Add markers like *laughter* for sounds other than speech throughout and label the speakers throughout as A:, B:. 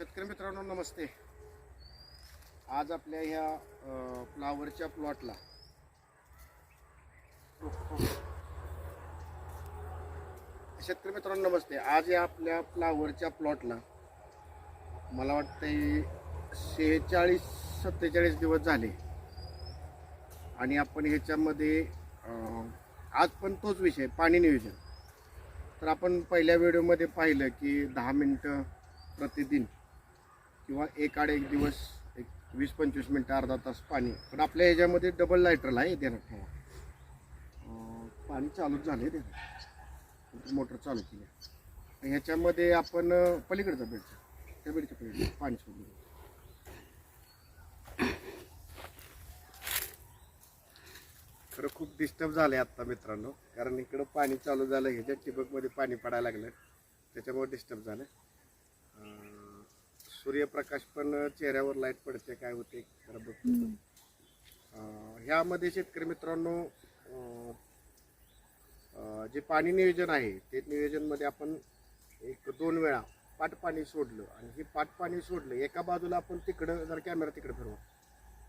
A: शेतकरी मित्रांनो नमस्ते. आज आपल्या ह्या फ्लावरच्या प्लॉटला शेतकरी मित्रांनो नमस्ते. आज या आपल्या फ्लावरच्या प्लॉटला मला वाटतंय शेहेचाळीस सत्तेचाळीस दिवस झाले. आणि आपण ह्याच्यामध्ये आज पण तोच विषय पाणी नियोजन. तर आपण पहिल्या व्हिडिओमध्ये पाहिलं की दहा मिनटं प्रतिदिन किंवा एक आड एक दिवस एक वीस पंचवीस मिनटं अर्धा तास पाणी. पण आपल्या ह्याच्यामध्ये डबल लायटरला आहे देण्यात ठेवा. अं, पाणी चालूच झालं आहे ते. मोटर चालू केली. आहे ह्याच्यामध्ये आपण अं, पलीकडचा बेडचा त्या बेडच्या पलीकडे पाणी सोडलं खरं खूप डिस्टर्ब झालं आहे आत्ता मित्रांनो. कारण इकडं पाणी चालू झालं ह्याच्या ठिबकमध्ये पाणी पडायला लागलं. त्याच्यामुळे डिस्टर्ब झालं. अं, सूर्यप्रकाश पण चेहऱ्यावर लाइट पडते काय होते जरा बघतो. अं, ह्यामध्ये शेतकरी मित्रांनो अं, अं, जे पाणी नियोजन आहे ते नियोजनमध्ये आपण एक दोन वेळा पाट पाणी सोडलं आणि हे पाट पाणी सोडलं एका बाजूला आपण तिकडं जर कॅमेरा तिकडे फिरवा.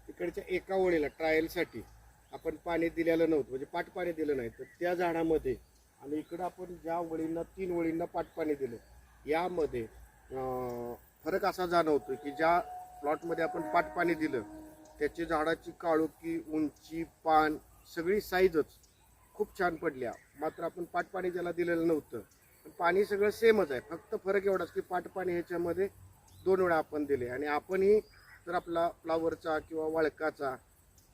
A: तिकडच्या एका ओळीला ट्रायलसाठी आपण पाणी दिलेलं नव्हतं म्हणजे पाट पाणी दिलं नाही तर त्या झाडामध्ये आणि इकडं आपण ज्या वळींना तीन वळींना पाट पाणी दिलं यामध्ये अं, फरक असा जाणवतो की ज्या प्लॉटमध्ये आपण पाट पाणी दिलं त्याची झाडाची काळोखी उंची पान सगळी साईजच खूप छान पडल्या. मात्र आपण पाट पाणी ज्याला दिलेलं नव्हतं पण पाणी सगळं सेमच आहे. फक्त फरक एवढाच की पाट पाणी ह्याच्यामध्ये दोन वेळा आपण दिले. आणि आपणही जर आपला फ्लावरचा किंवा वाळकाचा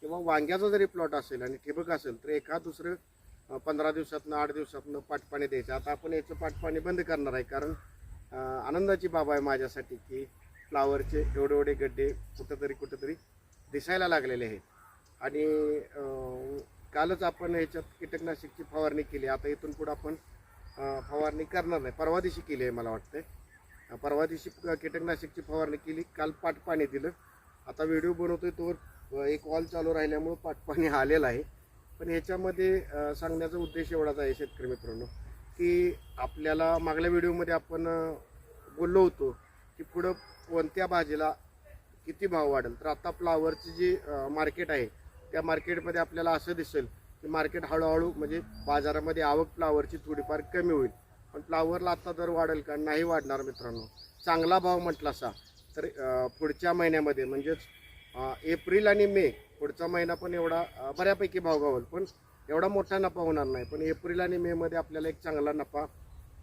A: किंवा वांग्याचा जरी प्लॉट असेल आणि ठिबक असेल तर एका दुसरं पंधरा दिवसातनं आठ दिवसातनं पाटपाणी द्यायचं. आता आपण याचं पाटपाणी बंद करणार आहे कारण आनंदाची बाब आहे माझ्यासाठी की फ्लावरचे एवढे एवढे गड्डे कुठंतरी कुठंतरी दिसायला लागलेले आहेत. आणि कालच आपण ह्याच्यात कीटकनाशकची फवारणी केली. आता इथून पुढं आपण फवारणी करणार नाही. परवा दिवशी केली आहे मला वाटतंय. परवा दिवशी कीटकनाशकची फवारणी केली. काल पाटपाणी दिलं. आता व्हिडिओ बनवतोय तोवर एक वॉल चालू राहिल्यामुळं पाटपाणी आलेलं आहे. पण ह्याच्यामध्ये सांगण्याचा उद्देश एवढाच आहे शेतकरी मित्रांनो. की आपल्याला मागल्या व्हिडिओमध्ये आपण बोललो होतो की पुढं कोणत्या भाजीला किती भाव वाढेल. तर आता फ्लावरची जी मार्केट आहे त्या मार्केटमध्ये आपल्याला असं दिसेल की मार्केट हळूहळू म्हणजे बाजारामध्ये आवक फ्लावरची थोडीफार कमी होईल. पण फ्लावरला आता दर वाढेल का? नाही वाढणार मित्रांनो. चांगला भाव म्हटला असा तर पुढच्या महिन्यामध्ये म्हणजेच एप्रिल आणि मे पुढचा महिना पण एवढा बऱ्यापैकी भाव गावेल. पण एवढा मोठा नफा होणार नाही. पण एप्रिल आणि मेमध्ये आपल्याला एक चांगला नफा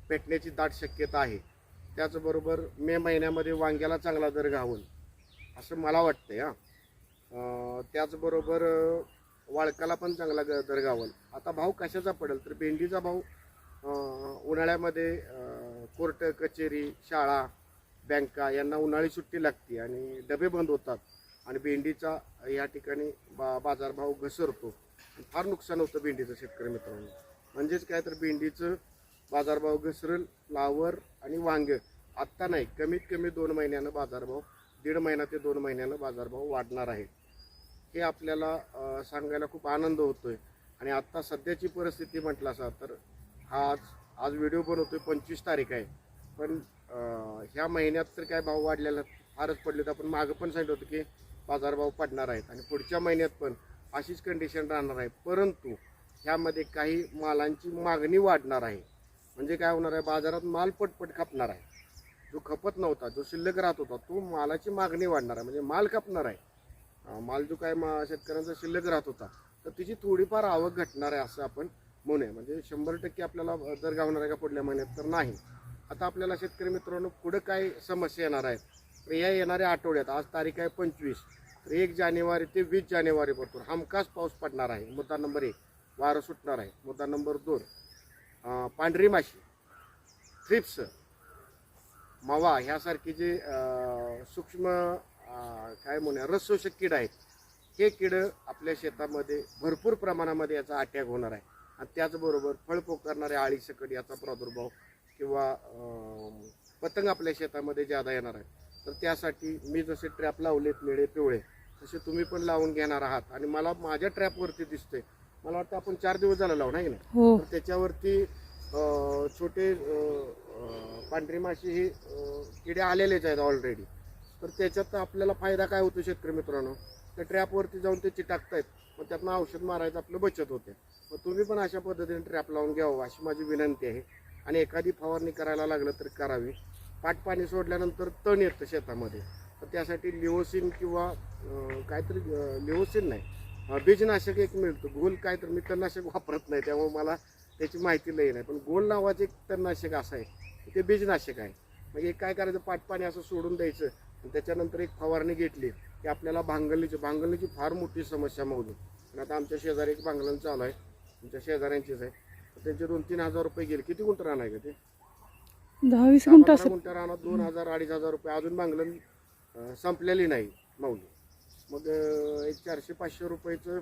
A: भेटण्याची दाट शक्यता आहे. त्याचबरोबर मे महिन्यामध्ये वांग्याला चांगला दर घावून असं मला वाटतंय हां. त्याचबरोबर वाळकाला पण चांगला ग- दर गावल आता भाव कशाचा पडेल? तर भेंडीचा भाव उन्हाळ्यामध्ये कोर्ट कचेरी शाळा बँका यांना उन्हाळी सुट्टी लागते आणि डबे बंद होतात आणि भेंडीचा या ठिकाणी बा बाजारभाव घसरतो. फार नुकसान होतं भेंडीचं शेतकरी मित्रांनो. म्हणजेच काय तर भेंडीचं बाजारभाव घसरेल फ्लावर आणि वांग आत्ता नाही कमीत कमी दोन महिन्यानं बाजारभाव दीड महिना ते दोन महिन्यानं बाजारभाव वाढणार आहे. हे आपल्याला सांगायला खूप आनंद होतोय. आणि आत्ता सध्याची परिस्थिती म्हटलं असा तर हा आज आज व्हिडिओ बनवतोय पंचवीस तारीख आहे. पण ह्या महिन्यात तर काय भाव वाढलेला फारच पडले तर आपण मागं पण सांगितलं होतं की बाजारभाव पडणार आहेत. आणि पुढच्या महिन्यात पण अशीच कंडिशन राहणार आहे. परंतु ह्यामध्ये काही मालांची मागणी वाढणार आहे. म्हणजे काय होणार आहे? बाजारात माल पटपट खपणार आहे. जो खपत नव्हता जो शिल्लक राहत होता तो मालाची मागणी वाढणार आहे. म्हणजे माल खपणार आहे. माल जो काय मा शेतकऱ्यांचा शिल्लक राहत होता तर तिची थोडीफार आवक घटणार आहे असं आपण म्हणूया. म्हणजे शंभर टक्के आपल्याला दर गावणार आहे का पुढल्या महिन्यात? तर नाही. आता आपल्याला शेतकरी मित्रांनो पुढं काय समस्या येणार आहेत तर या येणाऱ्या आठवड्यात आज तारीख आहे पंचवीस. एक जानेवारी ते वीस जानेवारीपर्यंत हमखास पाऊस पडणार आहे. मुद्दा नंबर एक वारं सुटणार आहे. मुद्दा नंबर दोन पांढरी माशी थ्रिप्स मावा ह्यासारखे जे सूक्ष्म काय म्हणूया रसशोषक कीड आहेत हे कीड आपल्या शेतामध्ये भरपूर प्रमाणामध्ये याचा अटॅक होणार आहे. आणि त्याचबरोबर फळ पोकारणाऱ्या आळीसकट याचा प्रादुर्भाव किंवा पतंग आपल्या शेतामध्ये ज्यादा येणार आहे. तर त्यासाठी मी जसे ट्रॅप लावलेत निळे पिवळे तसे तुम्ही पण लावून घेणार आहात. आणि मला माझ्या ट्रॅपवरती दिसते मला वाटतं आपण चार दिवस झालं लावून आहे की? नाही
B: हो.
A: तर त्याच्यावरती अं, छोटे अं, पांढरी माशी ही अं, किडे आलेलेच आहेत ऑलरेडी तर त्याच्यात आपल्याला फायदा काय होतो शेतकरी मित्रांनो? त्या ट्रॅपवरती जाऊन ते चिटाकतायत. मग त्यातनं औषध मारायचं आपलं बचत होते. मग तुम्ही पण अशा पद्धतीने ट्रॅप लावून घ्यावं अशी माझी विनंती आहे. आणि एखादी फवारणी करायला लागलं तर करावी. पाट पाणी सोडल्यानंतर तण येतं शेतामध्ये. त्यासाठी लिओसिन किंवा काहीतरी लिओसिन नाही बीजनाशक एक मिळतं. गोल काय तर मी तणनाशक वापरत नाही त्यामुळे मला त्याची माहिती लई नाही. पण गोल नावाचं एक तणनाशक असं आहे ते बीजनाशक आहे. मग हे काय करायचं पाट पाणी असं सोडून द्यायचं आणि त्याच्यानंतर एक फवारणी घेतली की आपल्याला भांगलणीची भांगलणीची फार मोठी समस्या मौजूद आणि आता आमच्या शेजारी एक भांगलन चालू आहे आमच्या शेजाऱ्यांचीच आहे. त्यांचे दोन तीन हजार रुपये गेले. किती गुंठ राहणार का ते?
B: दहा वीस गुंठ
A: राहणार दोन हजार अडीच हजार रुपये. अजून भांगलन संपलेली नाही माऊली मग एक चारशे पाचशे रुपयाचं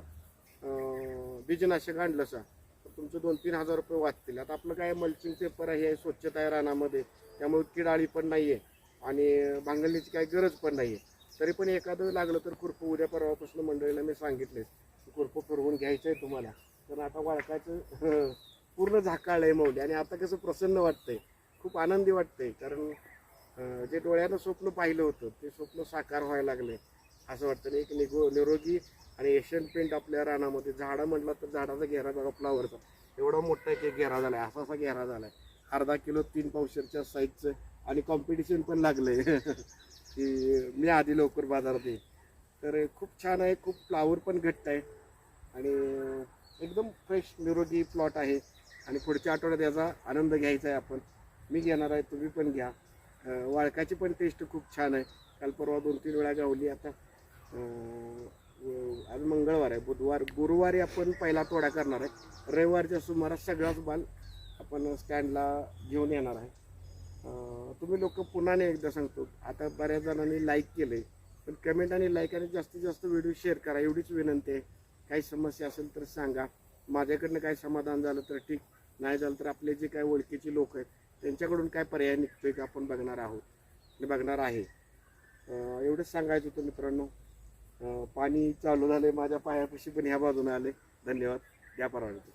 A: बीजनाशक आणलं सा. तर तुमचं दोन तीन हजार रुपये वाचतील. आता आपलं काय मल्चिंग पेपर आहे स्वच्छता आहे रानामध्ये. त्यामुळे किडाळी पण नाही आहे आणि भांगलण्याची काही गरज पण नाही आहे तरी पण एखादं लागलं तर खुरपं उद्या परवापासून मंडळीला मी सांगितले खुरपं फिरवून घ्यायचं आहे तुम्हाला. तर आता वाळकाचं *laughs* पूर्ण झाकाळ आहे मौली. आणि आता कसं प्रसन्न वाटतंय. खूप आनंदी वाटतंय. कारण जे डोळ्यानं स्वप्न पाहिलं होतं ते स्वप्न साकार व्हायला लागले. असं वाटतं आणि एक निगो निरोगी आणि एशियन पेंट आपल्या रानामध्ये झाडं म्हटलं तर झाडाचा घेरा बघा फ्लावरचा एवढा मोठा एक एक घेरा झालाय असा असा घेरा झालाय. अर्धा किलो तीन पावशेरच्या साईजचं आणि कॉम्पिटिशन पण लागलंय. *laughs* की मी आधी लवकर बाजारात येईल तर खूप छान आहे खूप फ्लावर पण घट्ट आहे. आणि एकदम फ्रेश निरोगी प्लॉट आहे. आणि पुढच्या आठवड्यात याचा आनंद घ्यायचा आहे आपण. मी घेणार आहे तुम्ही पण घ्या. वाळकाची पण टेस्ट खूप छान आहे. काल परवा दोन तीन वेळा गावली आता. आज मंगळवार आहे. बुधवार गुरुवारी आपण पहिला तोडा करणार आहे. रविवारच्या सुमारास सगळाच बाल आपण स्टँडला घेऊन येणार आहे. तुम्ही लोक पुन्हा एकदा सांगतो आता बऱ्याच जणांनी लाईक केलं आहे पण कमेंट आणि लाईक आणि जास्तीत जास्त व्हिडिओ शेअर करा. एवढीच विनंती आहे. काही समस्या असेल तर सांगा. माझ्याकडनं काय समाधान झालं तर ठीक. नाही झालं तर आपले जे काय ओळखीचे लोक आहेत त्यांच्याकडून काय पर्याय निघतो आहे का आपण बघणार आहोत बघणार आहे. एवढंच सांगायचं होतं मित्रांनो. पाणी चालू आहे माझ्या पायापाशी पण ह्या बाजूने आले धन्यवाद. द्या परवानगी.